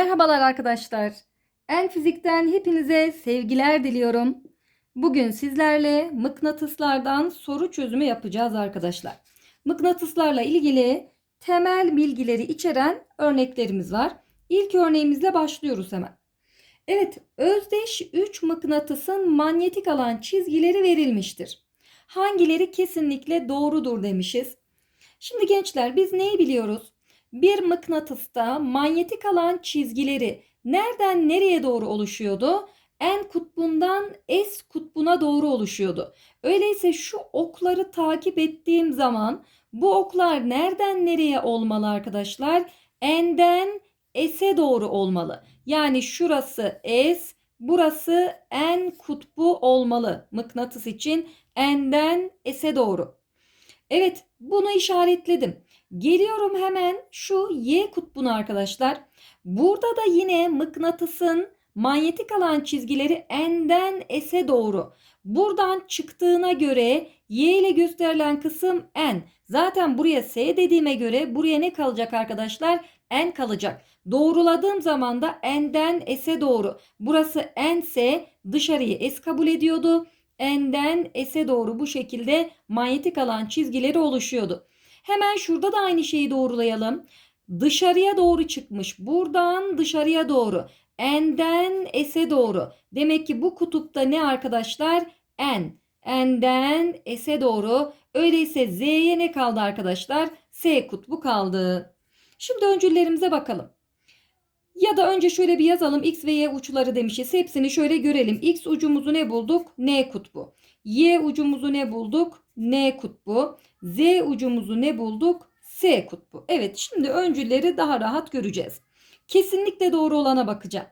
Merhabalar arkadaşlar. En fizikten hepinize sevgiler diliyorum. Bugün sizlerle mıknatıslardan soru çözümü yapacağız arkadaşlar. Mıknatıslarla ilgili temel bilgileri içeren örneklerimiz var. İlk örneğimizle başlıyoruz hemen. Evet, özdeş 3 mıknatısın manyetik alan çizgileri verilmiştir. Hangileri kesinlikle doğrudur demişiz. Şimdi gençler biz neyi biliyoruz? Bir mıknatısta manyetik alan çizgileri nereden nereye doğru oluşuyordu? N kutbundan S kutbuna doğru oluşuyordu. Öyleyse şu okları takip ettiğim zaman bu oklar nereden nereye olmalı arkadaşlar? N'den S'e doğru olmalı. Yani şurası S, burası N kutbu olmalı mıknatıs için N'den S'e doğru. Evet, bunu işaretledim. Geliyorum hemen şu Y kutbuna arkadaşlar. Burada da yine mıknatısın manyetik alan çizgileri N'den S'e doğru. Buradan çıktığına göre Y ile gösterilen kısım N. Zaten buraya S dediğime göre buraya ne kalacak arkadaşlar? N kalacak. Doğruladığım zaman da N'den S'e doğru. Burası N ise dışarıyı S kabul ediyordu. N'den S'e doğru bu şekilde manyetik alan çizgileri oluşuyordu. Hemen şurada da aynı şeyi doğrulayalım. Dışarıya doğru çıkmış. Buradan dışarıya doğru. N'den S'e doğru. Demek ki bu kutupta ne arkadaşlar? N. N'den S'e doğru. Öyleyse Z'ye ne kaldı arkadaşlar? S kutbu kaldı. Şimdi öncüllerimize bakalım. Ya da önce şöyle bir yazalım. X ve Y uçları demişiz. Hepsini şöyle görelim. X ucumuzu ne bulduk? N kutbu. Y ucumuzu ne bulduk? N kutbu. Z ucumuzu ne bulduk? S kutbu. Evet şimdi öncülleri daha rahat göreceğiz. Kesinlikle doğru olana bakacağım.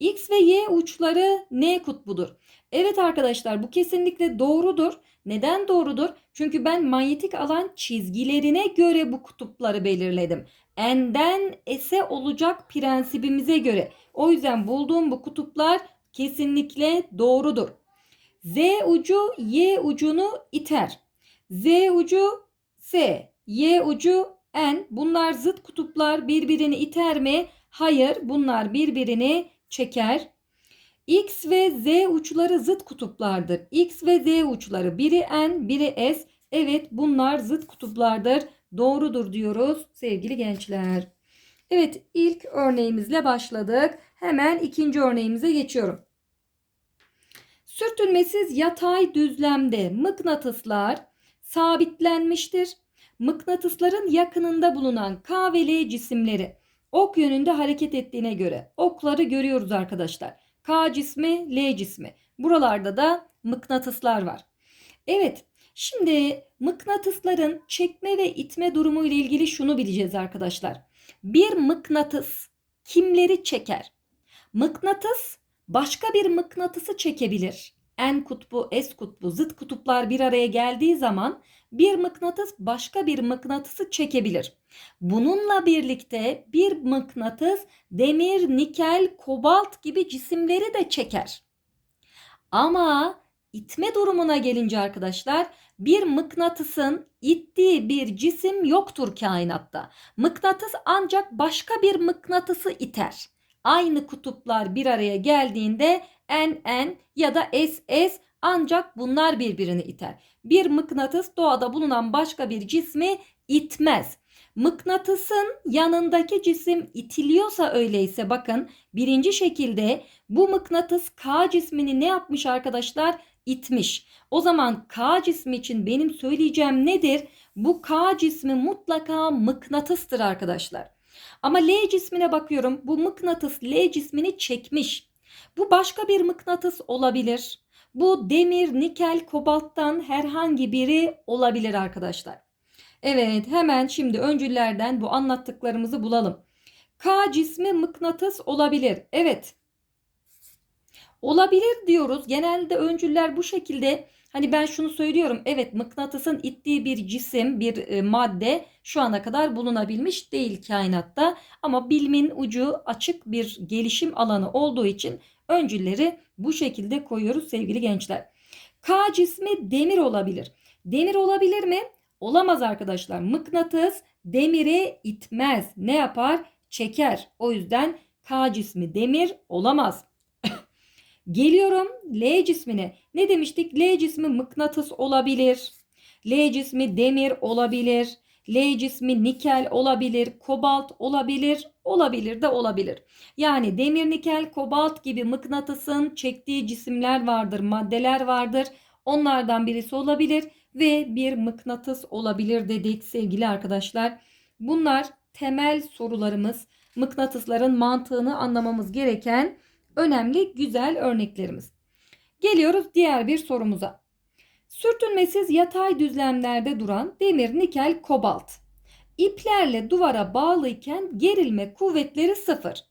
X ve Y uçları N kutbudur. Evet arkadaşlar bu kesinlikle doğrudur. Neden doğrudur? Çünkü ben manyetik alan çizgilerine göre bu kutupları belirledim. N'den S'e olacak prensibimize göre. O yüzden bulduğum bu kutuplar kesinlikle doğrudur. Z ucu Y ucunu iter. Z ucu S, Y ucu N. Bunlar zıt kutuplar birbirini iter mi? Hayır, bunlar birbirini çeker. X ve Z uçları zıt kutuplardır. X ve Z uçları biri N, biri S. Evet, bunlar zıt kutuplardır. Doğrudur diyoruz sevgili gençler. Evet, ilk örneğimizle başladık. Hemen ikinci örneğimize geçiyorum. Sürtünmesiz yatay düzlemde mıknatıslar sabitlenmiştir. Mıknatısların yakınında bulunan K ve L cisimleri ok yönünde hareket ettiğine göre okları görüyoruz arkadaşlar. K cismi, L cismi. Buralarda da mıknatıslar var. Evet, şimdi mıknatısların çekme ve itme durumu ile ilgili şunu bileceğiz arkadaşlar. Bir mıknatıs kimleri çeker? Mıknatıs başka bir mıknatısı çekebilir. N kutbu, S kutbu, zıt kutuplar bir araya geldiği zaman bir mıknatıs başka bir mıknatısı çekebilir. Bununla birlikte bir mıknatıs demir, nikel, kobalt gibi cisimleri de çeker. Ama itme durumuna gelince arkadaşlar bir mıknatısın ittiği bir cisim yoktur kainatta. Mıknatıs ancak başka bir mıknatısı iter. Aynı kutuplar bir araya geldiğinde NN ya da SS ancak bunlar birbirini iter. Bir mıknatıs doğada bulunan başka bir cismi itmez. Mıknatısın yanındaki cisim itiliyorsa öyleyse bakın birinci şekilde bu mıknatıs K cismini ne yapmış arkadaşlar? İtmiş. O zaman K cismi için benim söyleyeceğim nedir? Bu K cismi mutlaka mıknatıstır arkadaşlar. Ama L cismine bakıyorum. Bu mıknatıs L cismini çekmiş. Bu başka bir mıknatıs olabilir. Bu demir, nikel, kobalttan herhangi biri olabilir arkadaşlar. Evet hemen şimdi öncüllerden bu anlattıklarımızı bulalım. K cismi mıknatıs olabilir. Evet. Olabilir diyoruz. Genelde öncüller bu şekilde hani ben şunu söylüyorum. Evet mıknatısın ittiği bir cisim, bir e, madde şu ana kadar bulunabilmiş değil kainatta. Ama bilimin ucu açık bir gelişim alanı olduğu için öncülleri bu şekilde koyuyoruz sevgili gençler. K cismi demir olabilir. Demir olabilir mi? Olamaz arkadaşlar. Mıknatıs demiri itmez. Ne yapar? Çeker. O yüzden K cismi demir olamaz. Geliyorum L cismine. Ne demiştik? L cismi mıknatıs olabilir. L cismi demir olabilir. L cismi nikel olabilir, kobalt olabilir, olabilir de olabilir. Yani demir, nikel, kobalt gibi mıknatısın çektiği cisimler vardır, maddeler vardır. Onlardan birisi olabilir ve bir mıknatıs olabilir dedik sevgili arkadaşlar. Bunlar temel sorularımız. Mıknatısların mantığını anlamamız gereken önemli güzel örneklerimiz. Geliyoruz diğer bir sorumuza. Sürtünmesiz yatay düzlemlerde duran demir, nikel, kobalt. İplerle duvara bağlıyken gerilme kuvvetleri sıfır.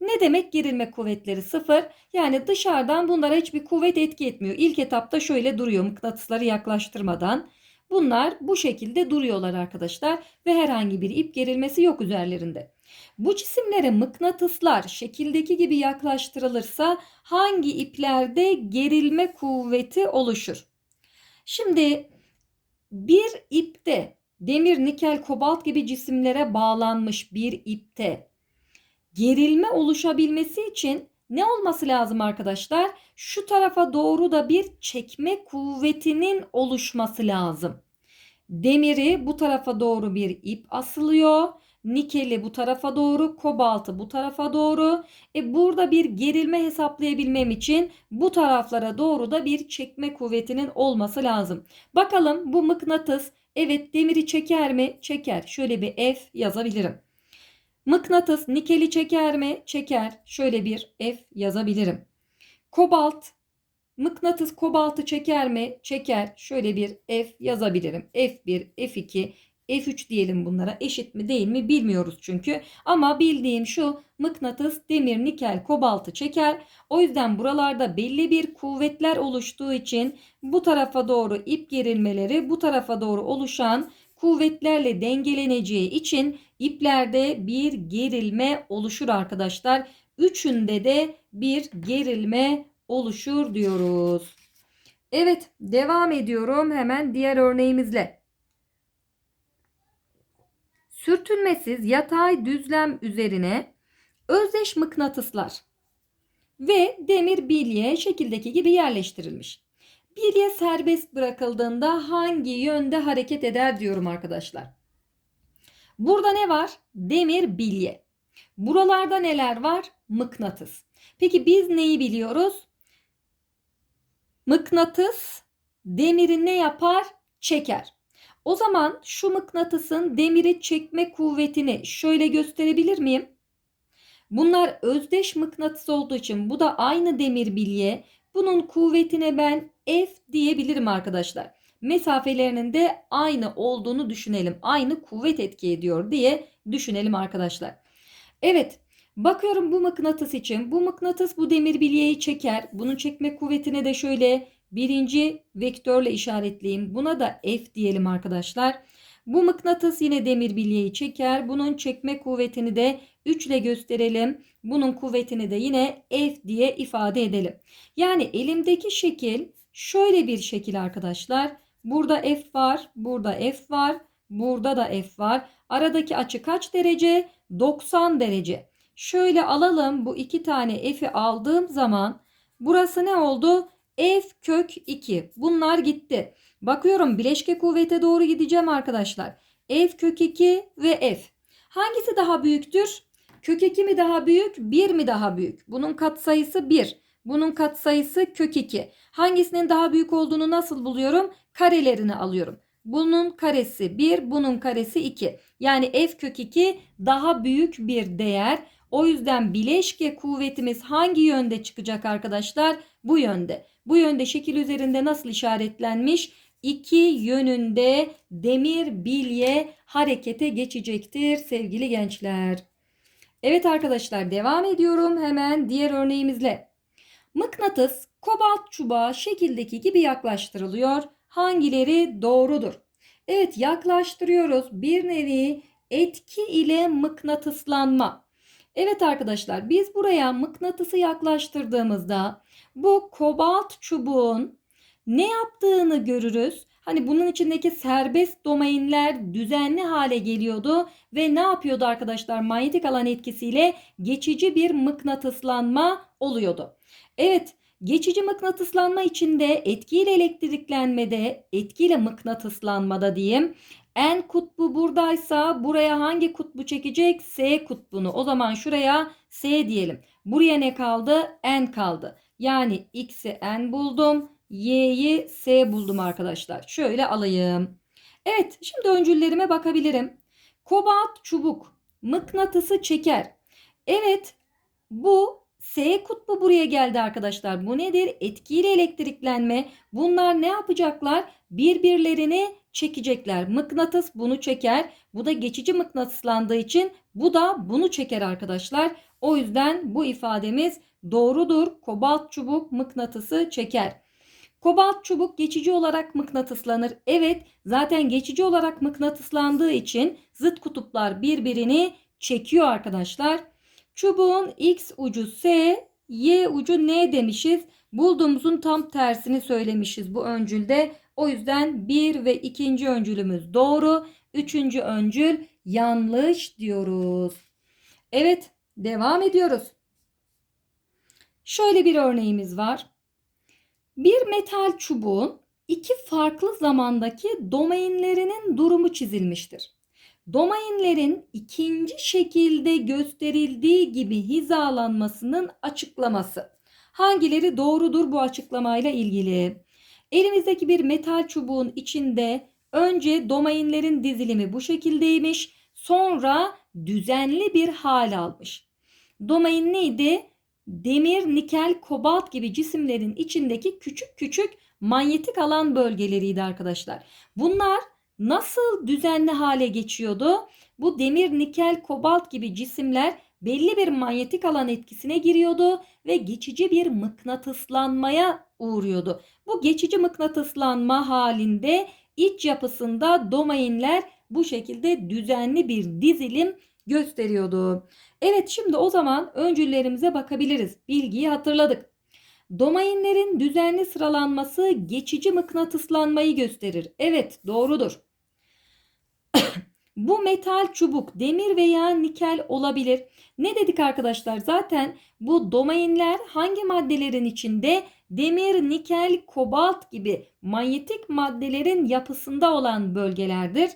Ne demek gerilme kuvvetleri sıfır? Yani dışarıdan bunlara hiçbir kuvvet etki etmiyor. İlk etapta şöyle duruyor mıknatısları yaklaştırmadan. Bunlar bu şekilde duruyorlar arkadaşlar ve herhangi bir ip gerilmesi yok üzerlerinde. Bu cisimlere mıknatıslar şekildeki gibi yaklaştırılırsa hangi iplerde gerilme kuvveti oluşur? Şimdi bir ipte demir, nikel, kobalt gibi cisimlere bağlanmış bir ipte gerilme oluşabilmesi için ne olması lazım arkadaşlar? Şu tarafa doğru da bir çekme kuvvetinin oluşması lazım. Demiri bu tarafa doğru bir ip asılıyor. Nikeli bu tarafa doğru, kobaltı bu tarafa doğru. E burada bir gerilme hesaplayabilmem için bu taraflara doğru da bir çekme kuvvetinin olması lazım. Bakalım bu mıknatıs evet demiri çeker mi? Çeker. Şöyle bir F yazabilirim. Mıknatıs nikeli çeker mi? Çeker. Şöyle bir F yazabilirim. Kobalt mıknatıs kobaltı çeker mi? Çeker. Şöyle bir F yazabilirim. F1, F2, F3 diyelim bunlara. Eşit mi değil mi bilmiyoruz çünkü. Ama bildiğim şu mıknatıs demir, nikel, kobaltı çeker. O yüzden buralarda belli bir kuvvetler oluştuğu için bu tarafa doğru ip gerilmeleri bu tarafa doğru oluşan kuvvetlerle dengeleneceği için iplerde bir gerilme oluşur arkadaşlar. Üçünde de bir gerilme oluşur diyoruz. Evet devam ediyorum hemen diğer örneğimizle. Sürtünmesiz yatay düzlem üzerine özdeş mıknatıslar ve demir bilye şekildeki gibi yerleştirilmiş. Bilye serbest bırakıldığında hangi yönde hareket eder diyorum arkadaşlar. Burada ne var? Demir bilye. Buralarda neler var? Mıknatıs. Peki biz neyi biliyoruz? Mıknatıs demiri ne yapar? Çeker. O zaman şu mıknatısın demiri çekme kuvvetini şöyle gösterebilir miyim? Bunlar özdeş mıknatıs olduğu için bu da aynı demir bilye. Bunun kuvvetine ben F diyebilirim arkadaşlar. Mesafelerinin de aynı olduğunu düşünelim. Aynı kuvvet etki ediyor diye düşünelim arkadaşlar. Evet bakıyorum bu mıknatıs için. Bu mıknatıs bu demir bilyeyi çeker. Bunun çekme kuvvetine de şöyle birinci vektörle işaretleyeyim. Buna da F diyelim arkadaşlar. Bu mıknatıs yine demir bilyeyi çeker. Bunun çekme kuvvetini de 3 ile gösterelim. Bunun kuvvetini de yine F diye ifade edelim. Yani elimdeki şekil şöyle bir şekil arkadaşlar. Burada F var, burada F var, burada da F var. Aradaki açı kaç derece? 90 derece. Şöyle alalım bu iki tane F'i aldığım zaman burası ne oldu? F kök 2. Bunlar gitti. Bakıyorum bileşke kuvvete doğru gideceğim arkadaşlar. F kök 2 ve F. Hangisi daha büyüktür? Kök 2 mi daha büyük? 1 mi daha büyük? Bunun katsayısı 1. Bunun katsayısı kök 2. Hangisinin daha büyük olduğunu nasıl buluyorum? Karelerini alıyorum. Bunun karesi 1, bunun karesi 2. Yani f kök 2 daha büyük bir değer. O yüzden bileşke kuvvetimiz hangi yönde çıkacak arkadaşlar? Bu yönde. Bu yönde şekil üzerinde nasıl işaretlenmiş? İki yönünde demir bilye harekete geçecektir sevgili gençler. Evet arkadaşlar devam ediyorum hemen diğer örneğimizle. Mıknatıs kobalt çubuğa şekildeki gibi yaklaştırılıyor. Hangileri doğrudur? Evet yaklaştırıyoruz. Bir nevi etki ile mıknatıslanma. Evet arkadaşlar biz buraya mıknatısı yaklaştırdığımızda bu kobalt çubuğun ne yaptığını görürüz. Hani bunun içindeki serbest domainler düzenli hale geliyordu ve ne yapıyordu arkadaşlar? Manyetik alan etkisiyle geçici bir mıknatıslanma oluyordu. Evet, geçici mıknatıslanma içinde etkiyle elektriklenmede, etkiyle mıknatıslanmada diyeyim. N kutbu buradaysa buraya hangi kutbu çekecek? S kutbunu. O zaman şuraya S diyelim. Buraya ne kaldı? N kaldı. Yani X'i N buldum. Y'yi S buldum arkadaşlar. Şöyle alayım. Evet şimdi öncüllerime bakabilirim. Kobalt çubuk mıknatısı çeker. Evet bu S kutbu buraya geldi arkadaşlar. Bu nedir? Etkili elektriklenme. Bunlar ne yapacaklar? Birbirlerini çekecekler. Mıknatıs bunu çeker. Bu da geçici mıknatıslandığı için bu da bunu çeker arkadaşlar. O yüzden bu ifademiz doğrudur. Kobalt çubuk mıknatısı çeker. Kobalt çubuk geçici olarak mıknatıslanır. Evet zaten geçici olarak mıknatıslandığı için zıt kutuplar birbirini çekiyor arkadaşlar. Çubuğun x ucu S, y ucu N demişiz. Bulduğumuzun tam tersini söylemişiz bu öncülde. O yüzden bir ve ikinci öncülümüz doğru. Üçüncü öncül yanlış diyoruz. Evet devam ediyoruz. Şöyle bir örneğimiz var. Bir metal çubuğun iki farklı zamandaki domainlerinin durumu çizilmiştir. Domainlerin ikinci şekilde gösterildiği gibi hizalanmasının açıklaması. Hangileri doğrudur bu açıklamayla ilgili? Elimizdeki bir metal çubuğun içinde önce domainlerin dizilimi bu şekildeymiş. Sonra düzenli bir hal almış. Domain neydi? Demir, nikel, kobalt gibi cisimlerin içindeki küçük küçük manyetik alan bölgeleriydi arkadaşlar. Bunlar nasıl düzenli hale geçiyordu? Bu demir, nikel, kobalt gibi cisimler belli bir manyetik alan etkisine giriyordu ve geçici bir mıknatıslanmaya uğruyordu. Bu geçici mıknatıslanma halinde iç yapısında domainler bu şekilde düzenli bir dizilim gösteriyordu. Evet şimdi o zaman öncüllerimize bakabiliriz. Bilgiyi hatırladık. Domainlerin düzenli sıralanması geçici mıknatıslanmayı gösterir. Evet doğrudur. Bu metal çubuk demir veya nikel olabilir. Ne dedik arkadaşlar? Zaten bu domainler hangi maddelerin içinde? Demir, nikel, kobalt gibi manyetik maddelerin yapısında olan bölgelerdir.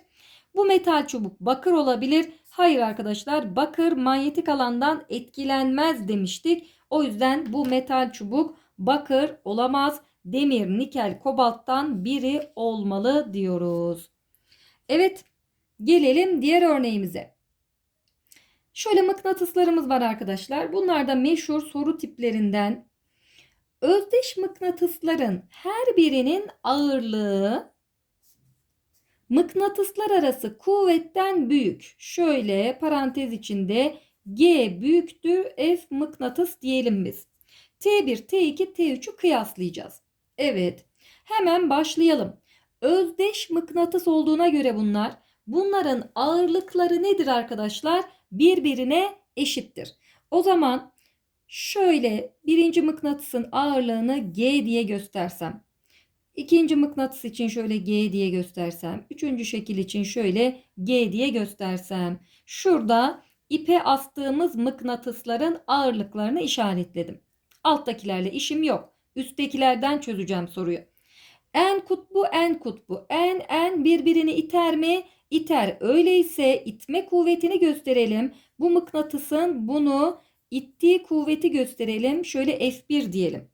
Bu metal çubuk bakır olabilir. Hayır arkadaşlar bakır manyetik alandan etkilenmez demiştik. O yüzden bu metal çubuk bakır olamaz. Demir, nikel, kobalttan biri olmalı diyoruz. Evet gelelim diğer örneğimize. Şöyle mıknatıslarımız var arkadaşlar. Bunlar da meşhur soru tiplerinden. Özdeş mıknatısların her birinin ağırlığı mıknatıslar arası kuvvetten büyük. Şöyle parantez içinde G büyüktür F mıknatıs diyelim biz. T1, T2, T3'ü kıyaslayacağız. Evet. Hemen başlayalım. Özdeş mıknatıs olduğuna göre bunlar. Bunların ağırlıkları nedir arkadaşlar? Birbirine eşittir. O zaman şöyle birinci mıknatısın ağırlığını G diye göstersem. İkinci mıknatıs için şöyle G diye göstersem. Üçüncü şekil için şöyle G diye göstersem. Şurada ipe astığımız mıknatısların ağırlıklarını işaretledim. Alttakilerle işim yok. Üsttekilerden çözeceğim soruyu. En kutbu en kutbu. En en birbirini iter mi? İter. Öyleyse itme kuvvetini gösterelim. Bu mıknatısın bunu ittiği kuvveti gösterelim. Şöyle F1 diyelim.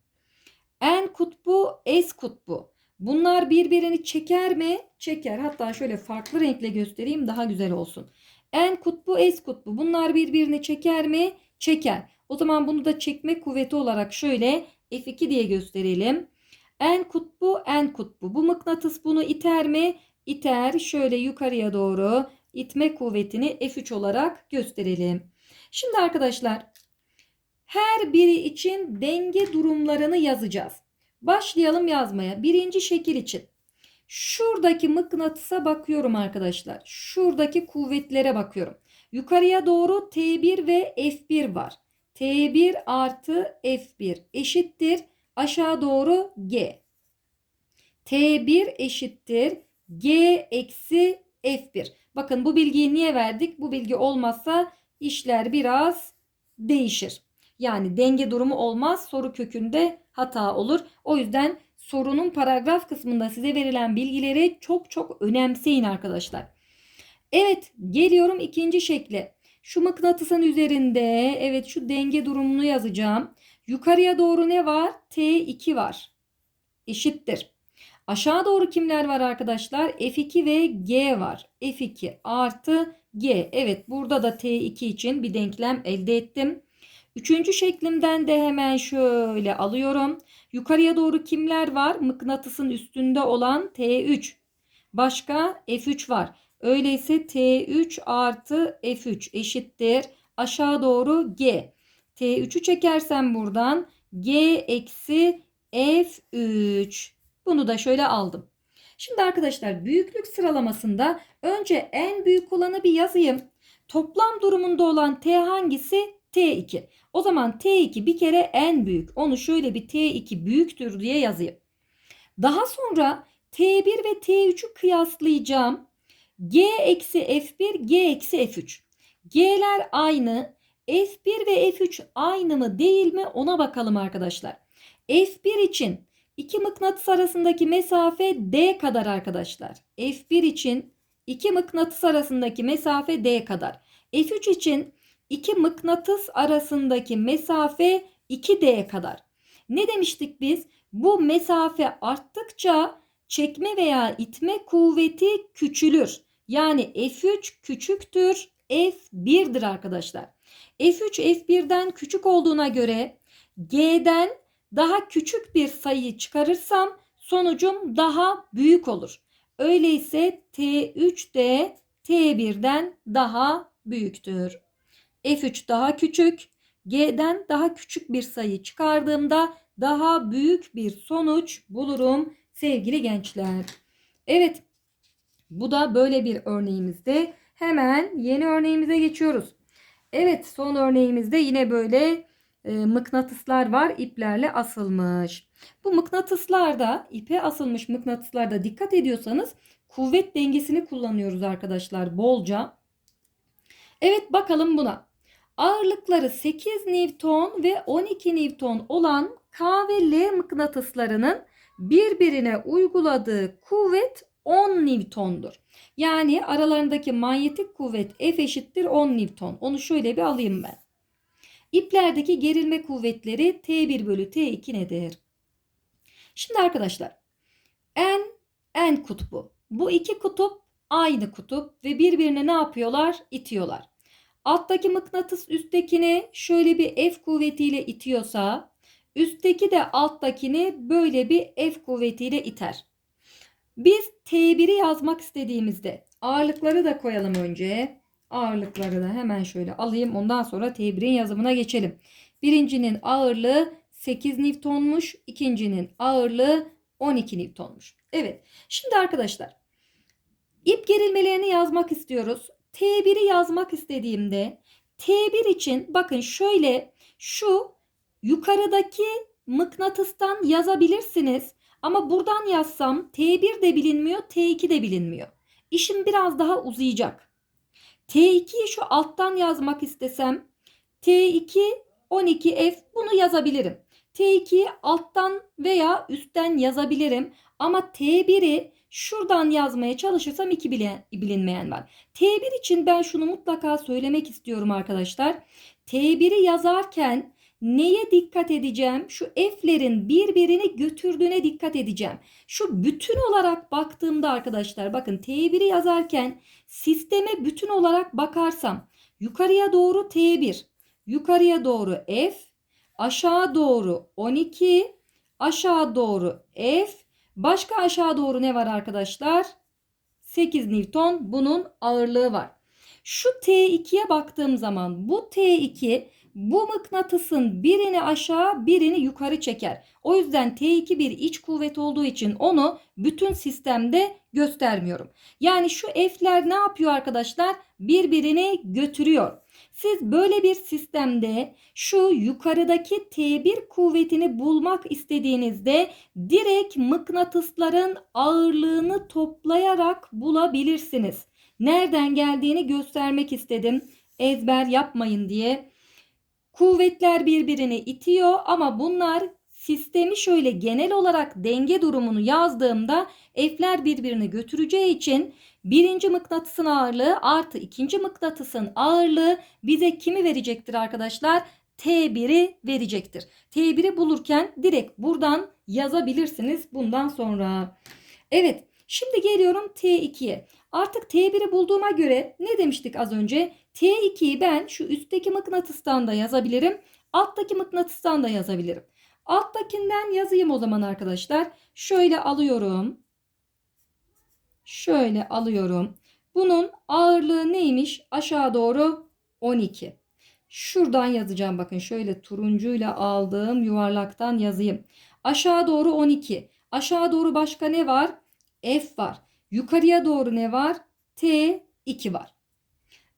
En kutbu S kutbu. Bunlar birbirini çeker mi? Çeker. Hatta şöyle farklı renkle göstereyim daha güzel olsun. En kutbu S kutbu. Bunlar birbirini çeker mi? Çeker. O zaman bunu da çekme kuvveti olarak şöyle F2 diye gösterelim. En kutbu en kutbu. Bu mıknatıs bunu iter mi? İter. Şöyle yukarıya doğru itme kuvvetini F3 olarak gösterelim. Şimdi arkadaşlar her biri için denge durumlarını yazacağız. Başlayalım yazmaya. Birinci şekil için. Şuradaki mıknatısa bakıyorum arkadaşlar. Şuradaki kuvvetlere bakıyorum. Yukarıya doğru T1 ve F1 var. T1 artı F1 eşittir. Aşağı doğru G. T1 eşittir G eksi F1. Bakın bu bilgiyi niye verdik? Bu bilgi olmazsa işler biraz değişir. Yani denge durumu olmaz. Soru kökünde hata olur. O yüzden sorunun paragraf kısmında size verilen bilgileri çok çok önemseyin arkadaşlar. Evet geliyorum ikinci şekle. Şu mıknatısın üzerinde evet şu denge durumunu yazacağım. Yukarıya doğru ne var? T2 var. Eşittir. Aşağı doğru kimler var arkadaşlar? F2 ve G var. F2 artı G. Evet burada da T2 için bir denklem elde ettim. Üçüncü şeklimden de hemen şöyle alıyorum. Yukarıya doğru kimler var? Mıknatısın üstünde olan T3. Başka F3 var. Öyleyse T3 artı F3 eşittir. Aşağı doğru G. T3'ü çekersem buradan G eksi F3. Bunu da şöyle aldım. Şimdi arkadaşlar büyüklük sıralamasında önce en büyük olanı bir yazayım. Toplam durumunda olan T hangisi? T2. O zaman T2 bir kere en büyük. Onu şöyle bir T2 büyüktür diye yazayım. Daha sonra T1 ve T3'ü kıyaslayacağım. G eksi F1, G eksi F3. G'ler aynı. F1 ve F3 aynı mı değil mi ona bakalım arkadaşlar. F1 için iki mıknatıs arasındaki mesafe D kadar arkadaşlar. F1 için iki mıknatıs arasındaki mesafe D kadar. F3 için iki mıknatıs arasındaki mesafe 2D kadar. Ne demiştik biz? Bu mesafe arttıkça çekme veya itme kuvveti küçülür. Yani F3 küçüktür F1'dir arkadaşlar. F3 F1'den küçük olduğuna göre G'den daha küçük bir sayı çıkarırsam sonucum daha büyük olur. Öyleyse T3 de T1'den daha büyüktür. F3 daha küçük. G'den daha küçük bir sayı çıkardığımda daha büyük bir sonuç bulurum sevgili gençler. Evet bu da böyle bir örneğimizde. Hemen yeni örneğimize geçiyoruz. Evet son örneğimizde yine böyle e, mıknatıslar var iplerle asılmış. Bu mıknatıslarda ipe asılmış mıknatıslarda dikkat ediyorsanız kuvvet dengesini kullanıyoruz arkadaşlar bolca. Evet bakalım buna. Ağırlıkları 8 Newton ve 12 Newton olan K ve L mıknatıslarının birbirine uyguladığı kuvvet 10 Newton'dur. Yani aralarındaki manyetik kuvvet F eşittir 10 Newton. Onu şöyle bir alayım ben. İplerdeki gerilme kuvvetleri T1 bölü T2 nedir? Şimdi arkadaşlar N, N kutbu. Bu iki kutup aynı kutup ve birbirine ne yapıyorlar? İtiyorlar. Alttaki mıknatıs üsttekini şöyle bir F kuvvetiyle itiyorsa üstteki de alttakini böyle bir F kuvvetiyle iter. Biz T1'i yazmak istediğimizde ağırlıkları da koyalım önce. Ağırlıkları da hemen şöyle alayım. Ondan sonra T1'in yazımına geçelim. Birincinin ağırlığı 8 Newton'muş. ikincinin ağırlığı 12 Newton'muş. Evet. Şimdi arkadaşlar ip gerilmelerini yazmak istiyoruz. T1'i yazmak istediğimde T1 için bakın şöyle şu yukarıdaki mıknatıstan yazabilirsiniz. Ama buradan yazsam T1 de bilinmiyor, T2 de bilinmiyor. İşim biraz daha uzayacak. T2'yi şu alttan yazmak istesem T2 12F bunu yazabilirim. T2'yi alttan veya üstten yazabilirim. Ama T1'i şuradan yazmaya çalışırsam iki bilinmeyen var. T1 için ben şunu mutlaka söylemek istiyorum arkadaşlar. T1'i yazarken neye dikkat edeceğim? Şu f'lerin birbirini götürdüğüne dikkat edeceğim. Şu bütün olarak baktığımda arkadaşlar bakın T1'i yazarken sisteme bütün olarak bakarsam yukarıya doğru T1, yukarıya doğru F, aşağı doğru 12, aşağı doğru F, başka aşağı doğru ne var arkadaşlar? 8 Newton bunun ağırlığı var. Şu T2'ye baktığım zaman bu T2 bu mıknatısın birini aşağı birini yukarı çeker. O yüzden T2 bir iç kuvvet olduğu için onu bütün sistemde göstermiyorum. Yani şu F'ler ne yapıyor arkadaşlar? Birbirini götürüyor. Siz böyle bir sistemde şu yukarıdaki T1 kuvvetini bulmak istediğinizde direkt mıknatısların ağırlığını toplayarak bulabilirsiniz. Nereden geldiğini göstermek istedim. Ezber yapmayın diye. Kuvvetler birbirini itiyor ama bunlar sistemi şöyle genel olarak denge durumunu yazdığımda F'ler birbirini götüreceği için birinci mıknatısın ağırlığı artı ikinci mıknatısın ağırlığı bize kimi verecektir arkadaşlar? T1'i verecektir. T1'i bulurken direkt buradan yazabilirsiniz bundan sonra. Evet şimdi geliyorum T2'ye. Artık T1'i bulduğuma göre ne demiştik az önce? T2'yi ben şu üstteki mıknatıstan da yazabilirim. Alttaki mıknatıstan da yazabilirim. Alttakinden yazayım o zaman arkadaşlar. Şöyle alıyorum. Şöyle alıyorum. Bunun ağırlığı neymiş? Aşağı doğru 12. Şuradan yazacağım bakın şöyle turuncuyla aldığım yuvarlaktan yazayım. Aşağı doğru 12. Aşağı doğru başka ne var? F var. Yukarıya doğru ne var? T2 var.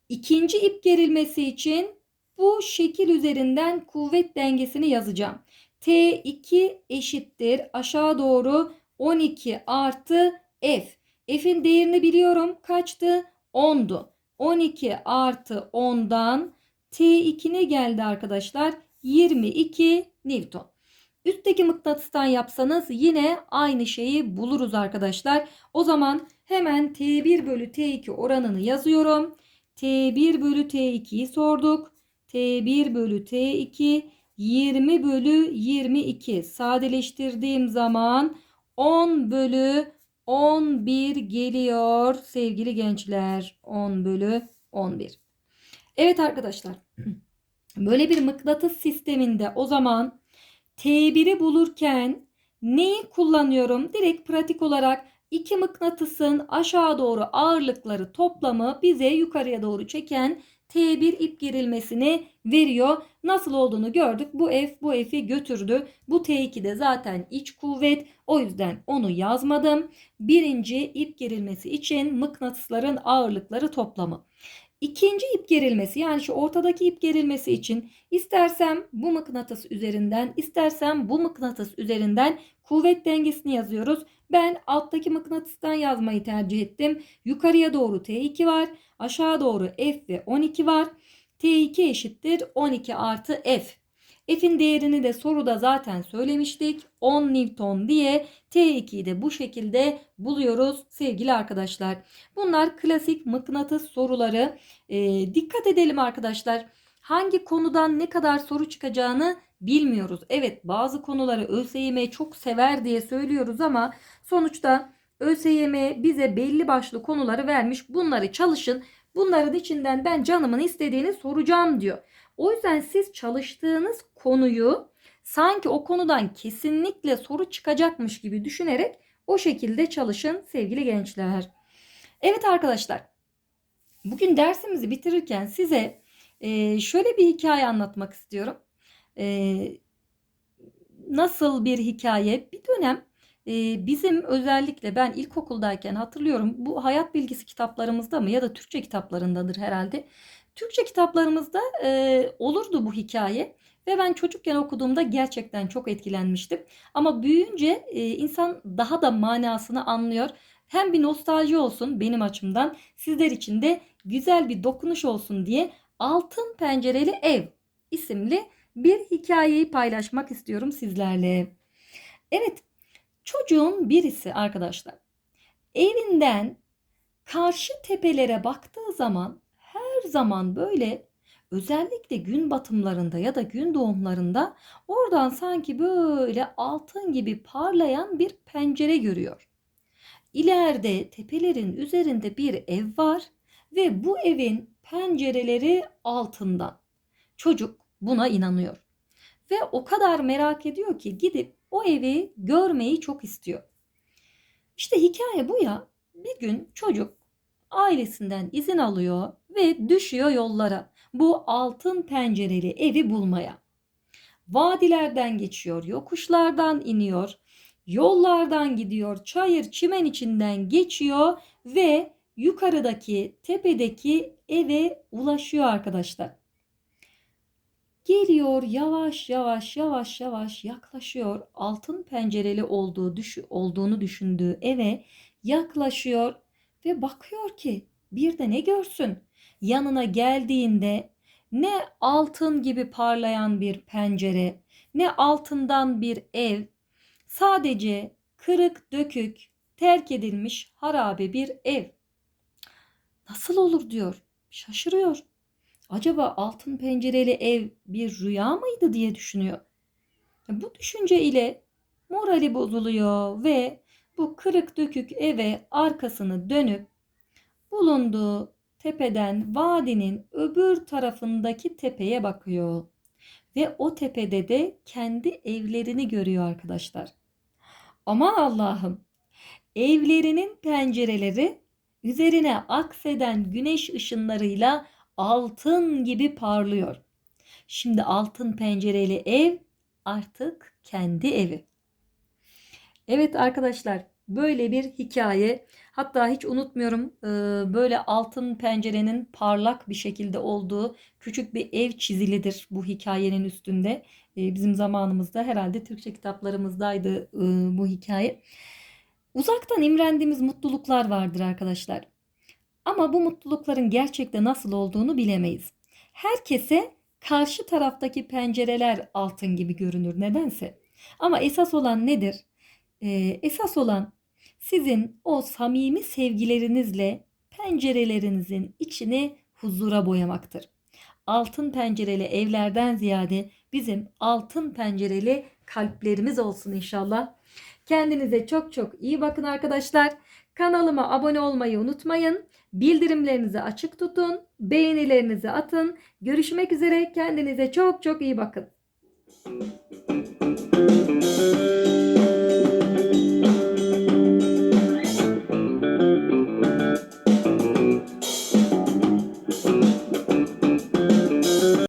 İkinci ip gerilmesi için bu şekil üzerinden kuvvet dengesini yazacağım. T2 eşittir aşağı doğru 12 artı F. F'in değerini biliyorum. Kaçtı? 10'du. 12 artı 10'dan T2 ne geldi arkadaşlar? 22 Newton. Üstteki mıknatıstan yapsanız yine aynı şeyi buluruz arkadaşlar. O zaman hemen T1 bölü T2 oranını yazıyorum. T1 bölü T2'yi sorduk. T1 bölü T2 20 bölü 22 sadeleştirdiğim zaman 10 bölü 11 geliyor sevgili gençler. 10 bölü 11. Evet arkadaşlar. Böyle bir mıknatıs sisteminde o zaman T1'i bulurken neyi kullanıyorum? Direkt pratik olarak iki mıknatısın aşağı doğru ağırlıkları toplamı bize yukarıya doğru çeken T1 ip gerilmesini veriyor. Nasıl olduğunu gördük. Bu F bu F'i götürdü. Bu T2 de zaten iç kuvvet. O yüzden onu yazmadım. Birinci ip gerilmesi için mıknatısların ağırlıkları toplamı. İkinci ip gerilmesi yani şu ortadaki ip gerilmesi için istersem bu mıknatıs üzerinden istersem bu mıknatıs üzerinden kuvvet dengesini yazıyoruz. Ben alttaki mıknatıstan yazmayı tercih ettim. Yukarıya doğru T2 var. Aşağı doğru F ve 12 var. T2 eşittir 12 artı F. F'in değerini de soruda zaten söylemiştik. 10 Newton diye T2'yi de bu şekilde buluyoruz sevgili arkadaşlar. Bunlar klasik mıknatıs soruları. Ee, dikkat edelim arkadaşlar. Hangi konudan ne kadar soru çıkacağını bilmiyoruz. Evet bazı konuları ÖSYM çok sever diye söylüyoruz ama sonuçta ÖSYM bize belli başlı konuları vermiş. Bunları çalışın. Bunların içinden ben canımın istediğini soracağım diyor. O yüzden siz çalıştığınız konuyu sanki o konudan kesinlikle soru çıkacakmış gibi düşünerek o şekilde çalışın sevgili gençler. Evet arkadaşlar. Bugün dersimizi bitirirken size şöyle bir hikaye anlatmak istiyorum. Nasıl bir hikaye? Bir dönem bizim özellikle ben ilkokuldayken hatırlıyorum bu hayat bilgisi kitaplarımızda mı ya da Türkçe kitaplarındadır herhalde. Türkçe kitaplarımızda olurdu bu hikaye. Ve ben çocukken okuduğumda gerçekten çok etkilenmiştim. Ama büyüyünce insan daha da manasını anlıyor. Hem bir nostalji olsun benim açımdan sizler için de güzel bir dokunuş olsun diye Altın Pencereli Ev isimli bir hikayeyi paylaşmak istiyorum sizlerle. Evet çocuğun birisi arkadaşlar evinden karşı tepelere baktığı zaman her zaman böyle özellikle gün batımlarında ya da gün doğumlarında oradan sanki böyle altın gibi parlayan bir pencere görüyor. İleride tepelerin üzerinde bir ev var ve bu evin pencereleri altından. Çocuk buna inanıyor. Ve o kadar merak ediyor ki gidip o evi görmeyi çok istiyor. İşte hikaye bu ya. Bir gün çocuk ailesinden izin alıyor ve düşüyor yollara. Bu altın pencereli evi bulmaya. Vadilerden geçiyor, yokuşlardan iniyor, yollardan gidiyor, çayır çimen içinden geçiyor ve yukarıdaki tepedeki eve ulaşıyor arkadaşlar. Geliyor yavaş yavaş yavaş yavaş yaklaşıyor. Altın pencereli olduğu düşü, olduğunu düşündüğü eve yaklaşıyor ve bakıyor ki bir de ne görsün? Yanına geldiğinde ne altın gibi parlayan bir pencere, ne altından bir ev, sadece kırık dökük, terk edilmiş harabe bir ev. Nasıl olur diyor. Şaşırıyor. Acaba altın pencereli ev bir rüya mıydı diye düşünüyor. Bu düşünce ile morali bozuluyor ve bu kırık dökük eve arkasını dönüp bulunduğu tepeden vadinin öbür tarafındaki tepeye bakıyor. Ve o tepede de kendi evlerini görüyor arkadaşlar. Aman Allah'ım. Evlerinin pencereleri üzerine akseden güneş ışınlarıyla altın gibi parlıyor. Şimdi altın pencereli ev artık kendi evi. Evet arkadaşlar böyle bir hikaye. Hatta hiç unutmuyorum e, böyle altın pencerenin parlak bir şekilde olduğu küçük bir ev çizilidir bu hikayenin üstünde. E, Bizim zamanımızda herhalde Türkçe kitaplarımızdaydı e, bu hikaye. Uzaktan imrendiğimiz mutluluklar vardır arkadaşlar. Ama bu mutlulukların gerçekte nasıl olduğunu bilemeyiz. Herkese karşı taraftaki pencereler altın gibi görünür nedense. Ama esas olan nedir? Ee, esas olan sizin o samimi sevgilerinizle pencerelerinizin içini huzura boyamaktır. Altın pencereli evlerden ziyade bizim altın pencereli kalplerimiz olsun inşallah. Kendinize çok çok iyi bakın arkadaşlar. Kanalıma abone olmayı unutmayın. Bildirimlerinizi açık tutun. Beğenilerinizi atın. Görüşmek üzere. Kendinize çok çok iyi bakın.